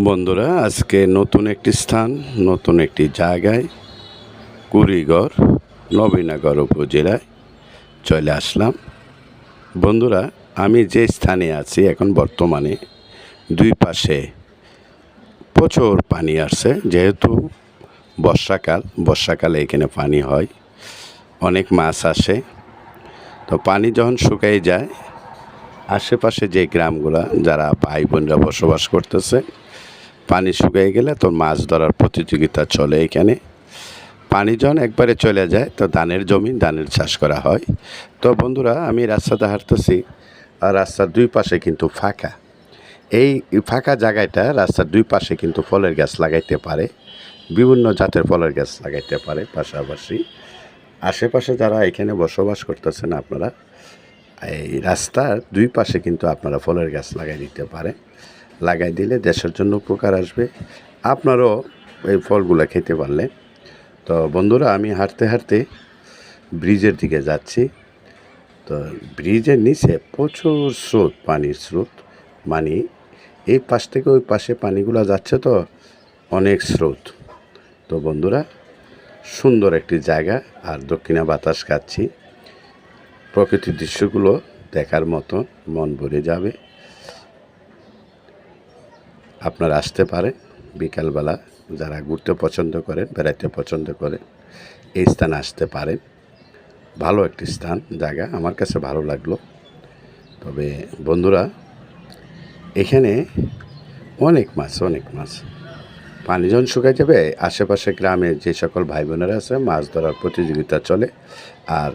বন্ধুরা, আজকে নতুন একটি স্থান, নতুন একটি জায়গায়, কুড়িগড়, নবীনগর উপজেলায় চলে আসলাম। বন্ধুরা, আমি যে স্থানে আছি এখন বর্তমানে, দুই পাশে প্রচুর পানি আসছে, যেহেতু বর্ষাকাল, বর্ষাকালে এখানে পানি হয়, অনেক মাছ আসে। তো পানি যখন শুকাই যায়, আশেপাশে যে গ্রামগুলা, যারা ভাই বোনরা বসবাস করতেছে পানি শুকিয়ে গেলে তো মাছ ধরার প্রতিযোগিতা চলে এখানে। পানি যখন একবারে চলে যায়, তো ধানের জমি, ধানের চাষ করা হয়। তো বন্ধুরা, আমি রাস্তাতে হাঁটতেছি আর রাস্তার দুই পাশে কিন্তু ফাঁকা। এই ফাঁকা জায়গাটা রাস্তার দুই পাশে কিন্তু ফলের গাছ লাগাইতে পারে, বিভিন্ন জাতের ফলের গাছ লাগাইতে পারে পাশাপাশি। আশেপাশে যারা এখানে বসবাস করতেছেন আপনারা, এই রাস্তার দুই পাশে কিন্তু আপনারা ফলের গাছ লাগাই দিতে পারেন লাগাই দিলে দেশের জন্য উপকার আসবে। আপনারও এই ফলগুলো খেতে পারলে। তো বন্ধুরা, আমি হাঁটতে হাঁটতে ব্রিজের দিকে যাচ্ছি। তো ব্রিজের নিচে প্রচুর স্রোত, পানির স্রোত। মানে এই পাশ থেকে ওই পাশে পানিগুলো যাচ্ছে তো অনেক স্রোত। তো বন্ধুরা, সুন্দর একটি জায়গা আর দক্ষিণা বাতাস খাচ্ছি। প্রকৃতির দৃশ্যগুলো দেখার মতো মন ভরে যাবে। আপনারা আসতে পারেন বিকালবেলা যারা ঘুরতে পছন্দ করেন বেড়াইতে পছন্দ করেন এই স্থানে আসতে পারেন ভালো একটি স্থান, জায়গা আমার কাছে ভালো লাগল। তবে বন্ধুরা, এখানে অনেক মাছ অনেক মাছ। পানি যখন শুকাই যাবে, আশেপাশে গ্রামে যে সকল ভাই বোনেরা আছে, মাছ ধরার প্রতিযোগিতা চলে। আর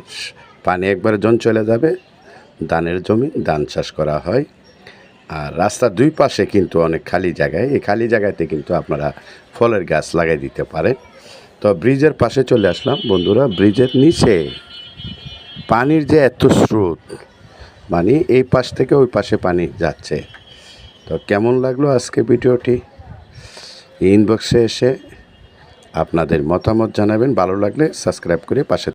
পানি একবারে যখন চলে যাবে, ধানের জমি, ধান চাষ করা হয়। আর রাস্তার দুই পাশে কিন্তু অনেক খালি জায়গায়। এই খালি জায়গাতে কিন্তু আপনারা ফলের গাছ লাগাই দিতে পারেন। তো ব্রিজের পাশে চলে আসলাম। বন্ধুরা, ব্রিজের নিচে পানির যে এত স্রোত মানে এই পাশ থেকে ওই পাশে পানি যাচ্ছে। তো কেমন লাগল আজকে ভিডিওটি? ইনবক্সে এসে আপনাদের মতামত জানাবেন। ভালো লাগলে সাবস্ক্রাইব করে পাশে